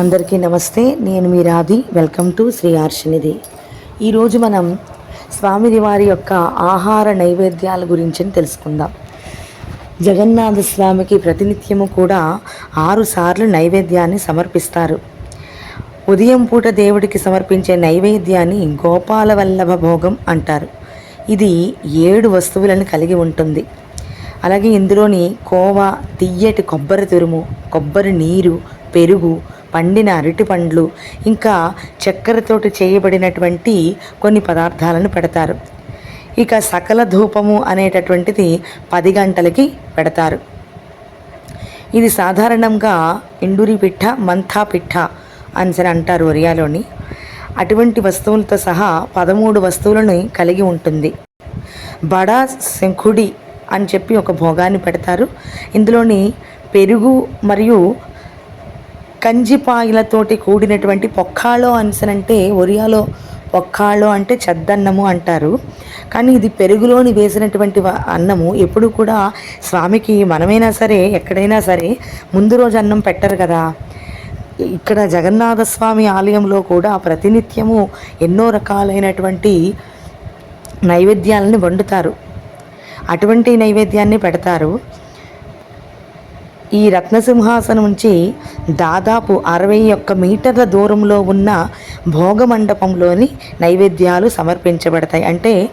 అందరికీ నమస్తే నేను మీ Radhi. Welcome to Shri Arshanidhi. ఈరోజు మనం స్వామిది వారి యొక్క ఆహార నైవేద్యాల గురించి తెలుసుకుందాం. జగన్నాథ స్వామికి ప్రతినిత్యము కూడా ఆరు సార్లు నైవేద్యాన్ని సమర్పిస్తారు. ఉదయం పూట దేవుడికి సమర్పించే నైవేద్యాన్ని గోపాల వల్లభ భోగం అంటారు. ఇది ఏడు వస్తువులను కలిగి ఉంటుంది. అలాగే ఇందులోని కోవా తియ్యటి కొబ్బరి తురుము కొబ్బరి నీరు పెరుగు పండిన అరటి పండ్లు ఇంకా చక్కెరతోటి చేయబడినటువంటి కొన్ని పదార్థాలను పెడతారు. ఇక సకల ధూపము అనేటటువంటిది పది గంటలకి పెడతారు. ఇది సాధారణంగా ఇండూరి పిఠ మంథా పిఠ అని సరే అంటారు ఒరియాలోని. అటువంటి వస్తువులతో సహా పదమూడు వస్తువులను కలిగి ఉంటుంది. బడా శంఖుడి అని చెప్పి ఒక భోగాన్ని పెడతారు. ఇందులోని పెరుగు మరియు కంజిపాయలతోటి కూడినటువంటి పొక్కాలో అంటే ఒరియాలో పొక్కాలో అంటే చెద్దన్నము అంటారు. కానీ ఇది పెరుగులోని వేసినటువంటి అన్నము. ఎప్పుడు కూడా స్వామికి మనమైనా సరే ఎక్కడైనా సరే ముందు రోజు అన్నం పెట్టరు కదా. ఇక్కడ జగన్నాథ స్వామి ఆలయంలో కూడా ప్రతినిత్యము ఎన్నో రకాలైనటువంటి నైవేద్యాలని వండుతారు. అటువంటి నైవేద్యాన్ని పెడతారు. ఈ రత్నసింహాసనం నుంచి దాదాపు అరవై ఒక్క మీటర్ల దూరంలో ఉన్న భోగమండపంలోని నైవేద్యాలు సమర్పించబడతాయి. అంటే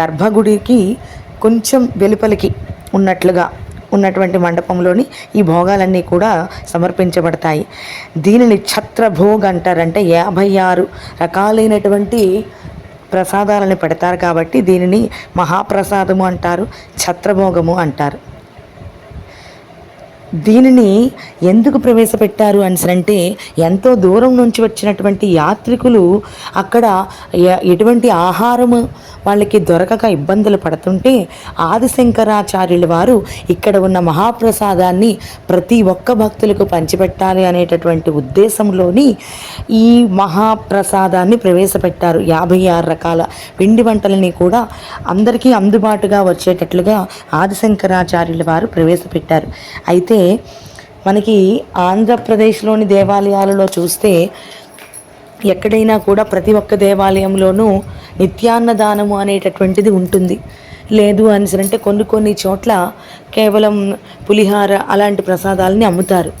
గర్భగుడికి కొంచెం వెలుపలికి ఉన్నట్లుగా ఉన్నటువంటి మండపంలోని ఈ భోగాలన్నీ కూడా సమర్పించబడతాయి. దీనిని ఛత్రభోగ్ అంటారంటే యాభై ఆరు రకాలైనటువంటి ప్రసాదాలను పెడతారు కాబట్టి దీనిని మహాప్రసాదము అంటారు ఛత్రభోగము అంటారు. దీనిని ఎందుకు ప్రవేశపెట్టారు అంటే ఎంతో దూరం నుంచి వచ్చినటువంటి యాత్రికులు అక్కడ ఎటువంటి ఆహారము వాళ్ళకి దొరకక ఇబ్బందులు పడుతుంటే ఆదిశంకరాచార్యుల వారు ఇక్కడ ఉన్న మహాప్రసాదాన్ని ప్రతి ఒక్క భక్తులకు పంచిపెట్టాలి అనేటటువంటి ఉద్దేశంలోని ఈ మహాప్రసాదాన్ని ప్రవేశపెట్టారు. యాభై ఆరు రకాల పిండి వంటలని కూడా అందరికీ అందుబాటుగా వచ్చేటట్లుగా ఆదిశంకరాచార్యుల వారు ప్రవేశపెట్టారు. అయితే మనకి ఆంధ్రప్రదేశ్లోని దేవాలయాలలో చూస్తే ఎక్కడైనా కూడా ప్రతి ఒక్క దేవాలయంలోనూ నిత్యాన్నదానము అనేటటువంటిది ఉంటుంది. లేదు అని అంటే కొన్ని కొన్ని చోట్ల కేవలం పులిహార అలాంటి ప్రసాదాలని అమ్ముతారు.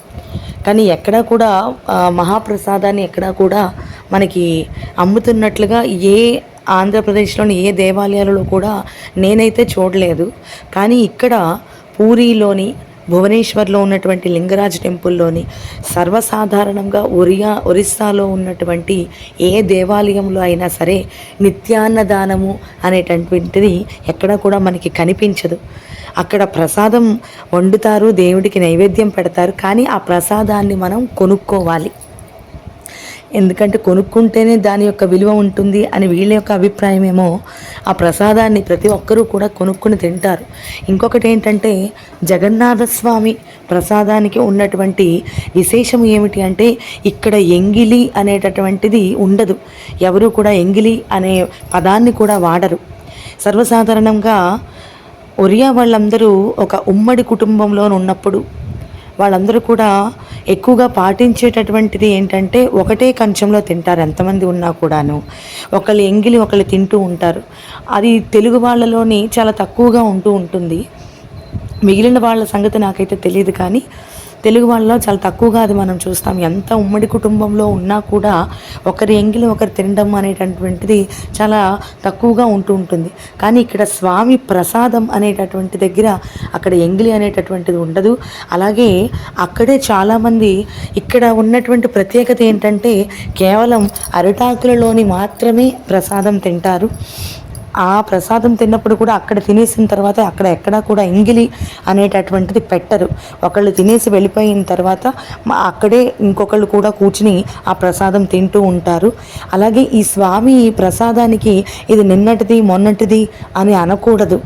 కానీ ఎక్కడా కూడా మహాప్రసాదాన్ని ఎక్కడా కూడా మనకి అమ్ముతున్నట్లుగా ఏ ఆంధ్రప్రదేశ్లోని ఏ దేవాలయాలలో కూడా నేనైతే చూడలేదు. కానీ ఇక్కడ పూరిలోని భువనేశ్వర్లో ఉన్నటువంటి లింగరాజ్ టెంపుల్లోని సర్వసాధారణంగా ఒరియా ఒరిస్సాలో ఉన్నటువంటి ఏ దేవాలయంలో అయినా సరే నిత్యాన్నదానము అనేటటువంటిది ఎక్కడ కూడా మనకి కనిపించదు. అక్కడ ప్రసాదం వండుతారు దేవుడికి నైవేద్యం పెడతారు కానీ ఆ ప్రసాదాన్ని మనం కొనుక్కోవాలి. ఎందుకంటే కొనుక్కుంటేనే దాని యొక్క విలువ ఉంటుంది అని వీళ్ళ యొక్క అభిప్రాయమేమో ఆ ప్రసాదాన్ని ప్రతి ఒక్కరూ కూడా కొనుక్కుని తింటారు. ఇంకొకటి ఏంటంటే జగన్నాథస్వామి ప్రసాదానికి ఉన్నటువంటి విశేషం ఏమిటి అంటే ఇక్కడ ఎంగిలి అనేటటువంటిది ఉండదు. ఎవరు కూడా ఎంగిలి అనే పదాన్ని కూడా వాడరు. సర్వసాధారణంగా ఒరియా వాళ్ళందరూ ఒక ఉమ్మడి కుటుంబంలో ఉన్నప్పుడు వాళ్ళందరూ కూడా ఎక్కువగా పాటించేటటువంటిది ఏంటంటే ఒకటే కంచంలో తింటారు ఎంతమంది ఉన్నా కూడాను. ఒకళ్ళు ఎంగిలి ఒకళ్ళు తింటూ ఉంటారు. అది తెలుగు వాళ్ళలోని చాలా తక్కువగా ఉంటూ ఉంటుంది. మిగిలిన వాళ్ళ సంగతి నాకైతే తెలియదు కానీ తెలుగు వాళ్ళలో చాలా తక్కువగా అది మనం చూస్తాం. ఎంత ఉమ్మడి కుటుంబంలో ఉన్నా కూడా ఒకరి ఎంగిలి ఒకరు తినడం అనేటటువంటిది చాలా తక్కువగా ఉంటూ ఉంటుంది. కానీ ఇక్కడ స్వామి ప్రసాదం అనేటటువంటి దగ్గర అక్కడ ఎంగిలి అనేటటువంటిది ఉండదు. అలాగే అక్కడే చాలామంది ఇక్కడ ఉన్నటువంటి ప్రత్యేకత ఏంటంటే కేవలం అరిటాకులలోని మాత్రమే ప్రసాదం తింటారు. ఆ ప్రసాదం తిన్నప్పుడు కూడా అక్కడ తినేసిన తర్వాత అక్కడ ఎక్కడా కూడా ఎంగిలి అనేటటువంటిది పెట్టరు. ఒకళ్ళు తినేసి వెళ్ళిపోయిన తర్వాత అక్కడే ఇంకొకళ్ళు కూడా కూర్చుని ఆ ప్రసాదం తింటూ ఉంటారు. అలాగే ఈ స్వామి ప్రసాదానికి ఇది నిన్నటిది మొన్నటిది అని అనకూడదు.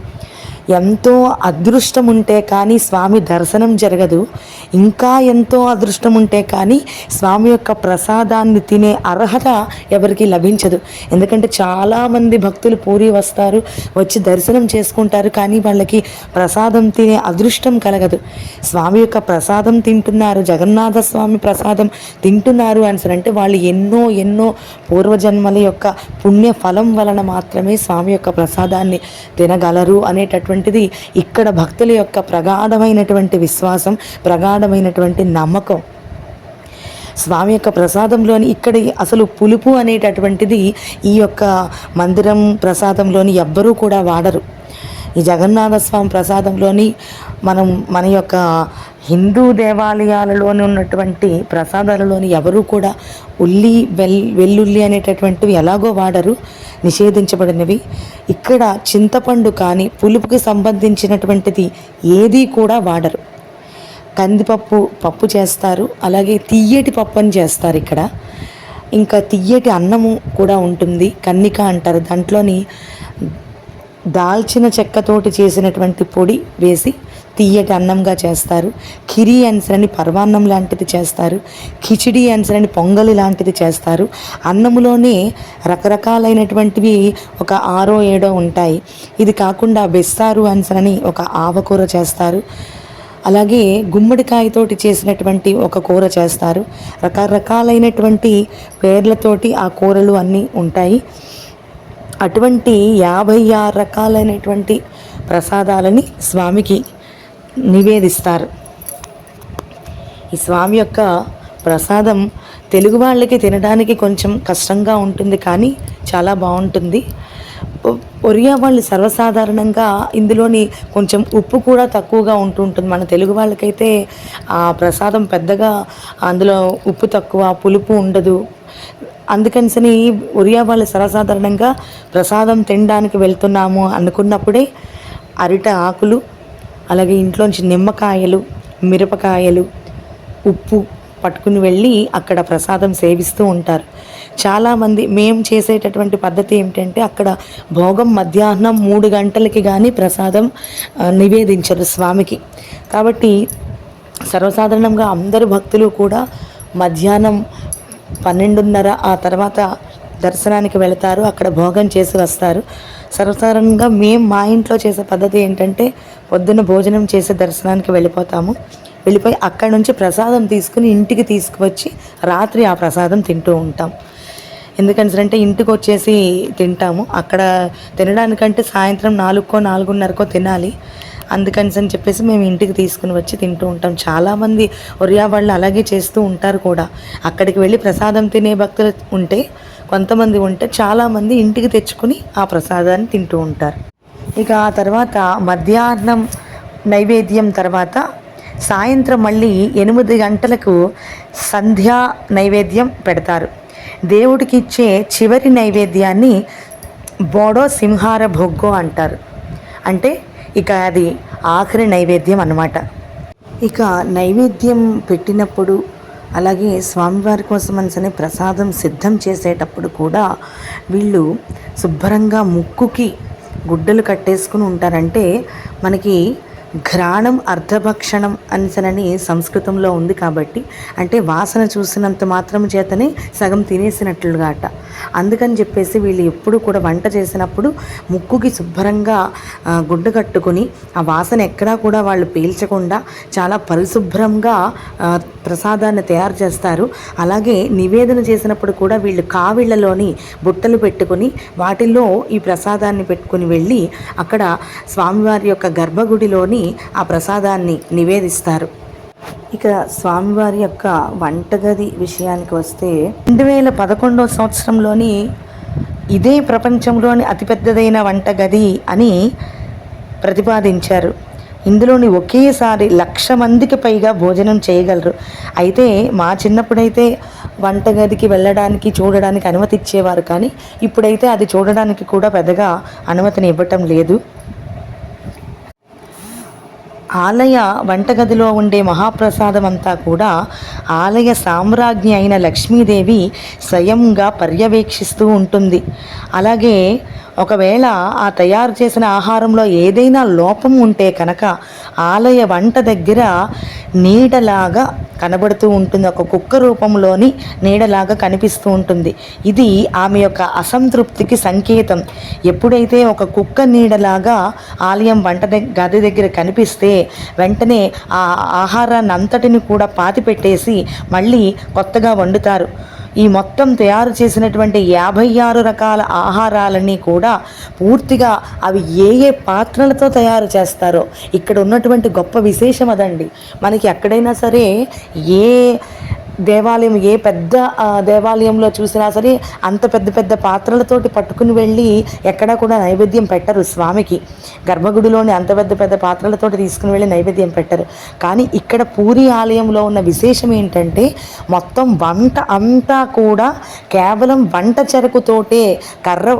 ఎంతో అదృష్టం ఉంటే కానీ స్వామి దర్శనం జరగదు. ఇంకా ఎంతో అదృష్టం ఉంటే కానీ స్వామి యొక్క ప్రసాదాన్ని తినే అర్హత ఎవరికి లభించదు. ఎందుకంటే చాలామంది భక్తులు పూరి వస్తారు వచ్చి దర్శనం చేసుకుంటారు కానీ వాళ్ళకి ప్రసాదం తినే అదృష్టం కలగదు. స్వామి యొక్క ప్రసాదం తింటున్నారు జగన్నాథ స్వామి ప్రసాదం తింటున్నారు అని అంటే వాళ్ళు ఎన్నో ఎన్నో పూర్వజన్మల యొక్క పుణ్య ఫలం వలన మాత్రమే స్వామి యొక్క ప్రసాదాన్ని తినగలరు అనేటువంటిది ఇక్కడ భక్తుల యొక్క ప్రగాఢమైనటువంటి విశ్వాసం ప్రగాఢమైనటువంటి నమ్మకం. స్వామి యొక్క ప్రసాదంలోని ఇక్కడ అసలు పులుపు అనేటటువంటిది ఈ యొక్క మందిరం ప్రసాదంలోని ఎవ్వరూ కూడా వాడరు. ఈ జగన్నాథ స్వామి ప్రసాదంలోని మనం మన యొక్క హిందూ దేవాలయాలలోని ఉన్నటువంటి ప్రసాదాలలోని ఎవరూ కూడా ఉల్లి వెల్ వెల్లుల్లి అనేటటువంటివి ఎలాగో వాడరు నిషేధించబడినవి. ఇక్కడ చింతపండు కానీ పులుపుకి సంబంధించినటువంటిది ఏదీ కూడా వాడరు. కందిపప్పు పప్పు చేస్తారు అలాగే తియ్యటి పప్పు అని చేస్తారు ఇక్కడ. ఇంకా తియ్యటి అన్నము కూడా ఉంటుంది కన్నిక అంటారు. దాంట్లోని దాల్చిన చెక్కతోటి చేసినటువంటి పొడి వేసి తీయటి అన్నంగా చేస్తారు. కిరి అన్సరని పర్వాన్నం లాంటిది చేస్తారు. కిచిడి అన్సరని పొంగలి లాంటిది చేస్తారు. అన్నములోనే రకరకాలైనటువంటివి ఒక ఆరో ఏడో ఉంటాయి. ఇది కాకుండా బెస్సారు అన్సరని ఒక ఆవకూర చేస్తారు. అలాగే గుమ్మడికాయతోటి చేసినటువంటి ఒక కూర చేస్తారు. రకరకాలైనటువంటి పేర్లతోటి ఆ కూరలు అన్నీ ఉంటాయి. అటువంటి యాభై ఆరు రకాలైనటువంటి ప్రసాదాలని స్వామికి నివేదిస్తారు. ఈ స్వామి యొక్క ప్రసాదం తెలుగు వాళ్ళకి తినడానికి కొంచెం కష్టంగా ఉంటుంది కానీ చాలా బాగుంటుంది. ఒరియా వాళ్ళు సర్వసాధారణంగా ఇందులోని కొంచెం ఉప్పు కూడా తక్కువగా ఉంటుంటుంది మన తెలుగు వాళ్ళకైతే ఆ ప్రసాదం పెద్దగా అందులో ఉప్పు తక్కువ పులుపు ఉండదు. అందుకనిసని ఒరియా వాళ్ళు సర్వసాధారణంగా ప్రసాదం తినడానికి వెళ్తున్నాము అనుకున్నప్పుడే అరిట ఆకులు అలాగే ఇంట్లోంచి నిమ్మకాయలు మిరపకాయలు ఉప్పు పట్టుకుని వెళ్ళి అక్కడ ప్రసాదం సేవిస్తూ ఉంటారు. చాలామంది మేము చేసేటటువంటి పద్ధతి ఏమిటంటే అక్కడ భోగం మధ్యాహ్నం మూడు గంటలకి కానీ ప్రసాదం నివేదించరు స్వామికి. కాబట్టి సర్వసాధారణంగా అందరు భక్తులు కూడా మధ్యాహ్నం పన్నెండున్నర ఆ తర్వాత దర్శనానికి వెళతారు అక్కడ భోగం చేసి వస్తారు. సర్వసాధారణంగా మేము మా ఇంట్లో చేసే పద్ధతి ఏంటంటే పొద్దున్న భోజనం చేసే దర్శనానికి వెళ్ళిపోతాము. వెళ్ళిపోయి అక్కడ నుంచి ప్రసాదం తీసుకుని ఇంటికి తీసుకువచ్చి రాత్రి ఆ ప్రసాదం తింటూ ఉంటాం. ఎందుకంటే ఇంటికి వచ్చేసి తింటాము. అక్కడ తినడానికంటే సాయంత్రం నాలుగుకో నాలుగున్నరకో తినాలి. అందుకని అని చెప్పేసి మేము ఇంటికి తీసుకుని వచ్చి తింటూ ఉంటాం. చాలామంది ఒరియా వాళ్ళు అలాగే చేస్తూ ఉంటారు కూడా. అక్కడికి వెళ్ళి ప్రసాదం తినే భక్తులు ఉంటే కొంతమంది ఉంటే చాలామంది ఇంటికి తెచ్చుకుని ఆ ప్రసాదాన్ని తింటూ ఉంటారు. ఇక ఆ తర్వాత మధ్యాహ్నం నైవేద్యం తర్వాత సాయంత్రం మళ్ళీ ఎనిమిది గంటలకు సంధ్యా నైవేద్యం పెడతారు. దేవుడికి ఇచ్చే చివరి నైవేద్యాన్ని బోడో సింహార భొగ్గో అంటారు. అంటే ఇక అది ఆఖరి నైవేద్యం అన్నమాట. ఇక నైవేద్యం పెట్టినప్పుడు అలాగే స్వామివారి కోసం అనిసని ప్రసాదం సిద్ధం చేసేటప్పుడు కూడా వీళ్ళు శుభ్రంగా ముక్కుకి గుడ్డలు కట్టేసుకుని ఉంటారంటే మనకి ఘ్రాణం అర్ధభక్షణం అనిసనని సంస్కృతంలో ఉంది కాబట్టి అంటే వాసన చూసినంత మాత్రం చేతనే సగం తినేసినట్లుగా అట అందుకని చెప్పేసి వీళ్ళు ఎప్పుడు కూడా వంట చేసినప్పుడు ముక్కుకి శుభ్రంగా గుడ్డ కట్టుకొని ఆ వాసన ఎక్కడా కూడా వాళ్ళు పీల్చకుండా చాలా పరిశుభ్రంగా ప్రసాదాన్ని తయారు చేస్తారు. అలాగే నివేదన చేసినప్పుడు కూడా వీళ్ళు కావిళ్ళలోని బుట్టలు పెట్టుకొని వాటిల్లో ఈ ప్రసాదాన్ని పెట్టుకుని వెళ్ళి అక్కడ స్వామివారి యొక్క గర్భగుడిలోని ఆ ప్రసాదాన్ని నివేదిస్తారు. ఇక స్వామివారి యొక్క వంటగది విషయానికి వస్తే రెండు వేల పదకొండవ సంవత్సరంలోని ఇదే ప్రపంచంలోని అతిపెద్దదైన వంటగది అని ప్రతిపాదించారు. ఇందులోని ఒకేసారి లక్ష మందికి పైగా భోజనం చేయగలరు. అయితే మా చిన్నప్పుడైతే వంటగదికి వెళ్ళడానికి చూడడానికి అనుమతి ఇచ్చేవారు కానీ ఇప్పుడైతే అది చూడడానికి కూడా పెద్దగా అనుమతిని ఇవ్వటం లేదు. ఆలయ వంటగదిలో ఉండే మహాప్రసాదం అంతా కూడా ఆలయ సామ్రాజ్ఞి అయిన లక్ష్మీదేవి స్వయంగా పర్యవేక్షిస్తూ ఉంటుంది. అలాగే ఒకవేళ ఆ తయారు చేసిన ఆహారంలో ఏదైనా లోపం ఉంటే కనుక ఆలయ వంట దగ్గర నీడలాగా కనబడుతూ ఉంటుంది. ఒక కుక్క రూపంలోని నీడలాగా కనిపిస్తూ ఉంటుంది. ఇది ఆమె యొక్క అసంతృప్తికి సంకేతం. ఎప్పుడైతే ఒక కుక్క నీడలాగా ఆలయం వంట గది దగ్గర కనిపిస్తే వెంటనే ఆ ఆహారాన్ని అంతటిని కూడా పాతిపెట్టేసి మళ్ళీ కొత్తగా వండుతారు. ఈ మొత్తం తయారు చేసినటువంటి యాభై ఆరు రకాల ఆహారాలన్నీ కూడా పూర్తిగా అవి ఏ ఏ పాత్రలతో తయారు చేస్తారో. ఇక్కడ ఉన్నటువంటి గొప్ప విశేషం అదండి. మనకి ఎక్కడైనా సరే ఏ దేవాలయం ఏ పెద్ద దేవాలయంలో చూసినా సరే అంత పెద్ద పెద్ద పాత్రలతోటి పట్టుకుని వెళ్ళి ఎక్కడా కూడా నైవేద్యం పెట్టరు స్వామికి. గర్భగుడిలోని అంత పెద్ద పెద్ద పాత్రలతోటి తీసుకుని వెళ్ళి నైవేద్యం పెట్టరు. కానీ ఇక్కడ పూరి ఆలయంలో ఉన్న విశేషం ఏంటంటే మొత్తం వంట అంతా కూడా కేవలం వంట చెరకుతోటే కర్ర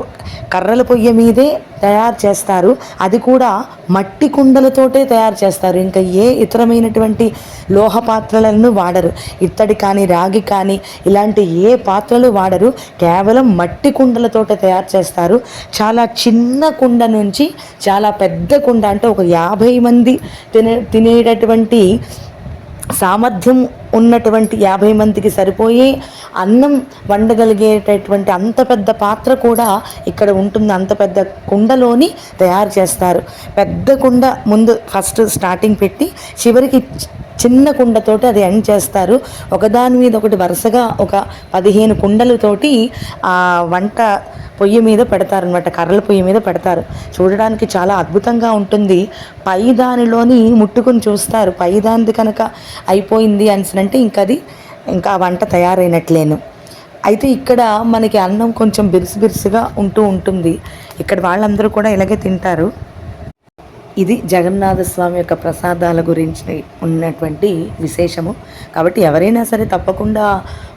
కర్రల పొయ్యి మీదే తయారు చేస్తారు. అది కూడా మట్టి కుండలతోటే తయారు చేస్తారు. ఇంకా ఏ ఇతరమైనటువంటి లోహ పాత్రలను వాడరు. ఇత్తడి కానీ రాగి కానీ ఇలాంటి ఏ పాత్రలు వాడరు. కేవలం మట్టి కుండలతోటే తయారు చేస్తారు. చాలా చిన్న కుండ నుంచి చాలా పెద్ద కుండ అంటే ఒక యాభై మంది తినే తినేటటువంటి సామర్థ్యం ఉన్నటువంటి యాభై మందికి సరిపోయే అన్నం వండగలిగేటటువంటి అంత పెద్ద పాత్ర కూడా ఇక్కడ ఉంటుంది. అంత పెద్ద కుండలోని తయారు చేస్తారు. పెద్ద కుండ ముందు ఫస్ట్ స్టార్టింగ్ పెట్టి చివరికి చిన్న కుండతోటి అది ఎండ్ చేస్తారు. ఒకదాని మీద ఒకటి వరుసగా ఒక పదిహేను కుండలతోటి ఆ వంట పొయ్యి మీద పెడతారు అనమాట కర్రల పొయ్యి మీద పెడతారు. చూడడానికి చాలా అద్భుతంగా ఉంటుంది. పై దానిలోని ముట్టుకుని చూస్తారు. పై దానిది కనుక అయిపోయింది అంటే ఇంకా అది ఇంకా వంట తయారైనట్లేను. అయితే ఇక్కడ మనకి అన్నం కొంచెం బిరుసు బిరుసుగా ఉంటూ ఉంటుంది. ఇక్కడ వాళ్ళందరూ కూడా ఇలాగే తింటారు. ఇది జగన్నాథ స్వామి యొక్క ప్రసాదాల గురించి ఉన్నటువంటి విశేషము. కాబట్టి ఎవరైనా సరే తప్పకుండా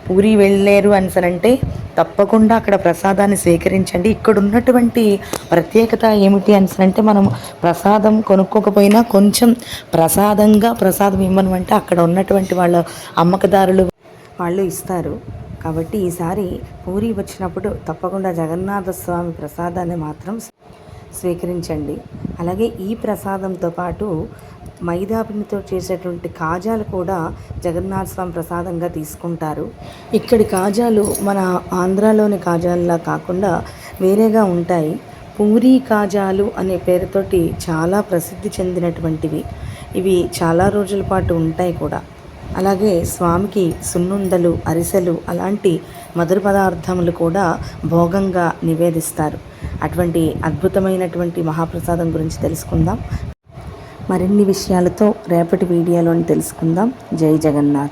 పూరి వెళ్ళలేరు అంటే తప్పకుండా అక్కడ ప్రసాదాన్ని స్వీకరించండి ఇక్కడ ఉన్నటువంటి ప్రత్యేకత ఏమిటి అంటే మనం ప్రసాదం కొనుక్కోకపోయినా కొంచెం ప్రసాదంగా ప్రసాదం ఇవ్వమంటే అక్కడ ఉన్నటువంటి వాళ్ళ అమ్మకదారులు వాళ్ళు ఇస్తారు. కాబట్టి ఈసారి పూరి వచ్చినప్పుడు తప్పకుండా జగన్నాథ స్వామి ప్రసాదాన్ని మాత్రం స్వీకరించండి. అలాగే ఈ ప్రసాదంతో పాటు మైదా పిండితో చేసేటువంటి కాజాలు కూడా జగన్నాథ స్వామి ప్రసాదంగా తీసుకుంటారు. ఇక్కడి కాజాలు మన ఆంధ్రాలోని కాజాల్లా కాకుండా వేరేగా ఉంటాయి. పూరి కాజాలు అనే పేరుతోటి చాలా ప్రసిద్ధి చెందినటువంటివి. ఇవి చాలా రోజుల పాటు ఉంటాయి కూడా. అలాగే స్వామికి సున్నుండలు అరిసెలు అలాంటి మధుర పదార్థములు కూడా భోగంగా నివేదిస్తారు. అటువంటి అద్భుతమైనటువంటి మహాప్రసాదం గురించి తెలుసుకుందాం. మరిన్ని విషయాలతో రేపటి వీడియోలోని తెలుసుకుందాం. జై జగన్నాథ్.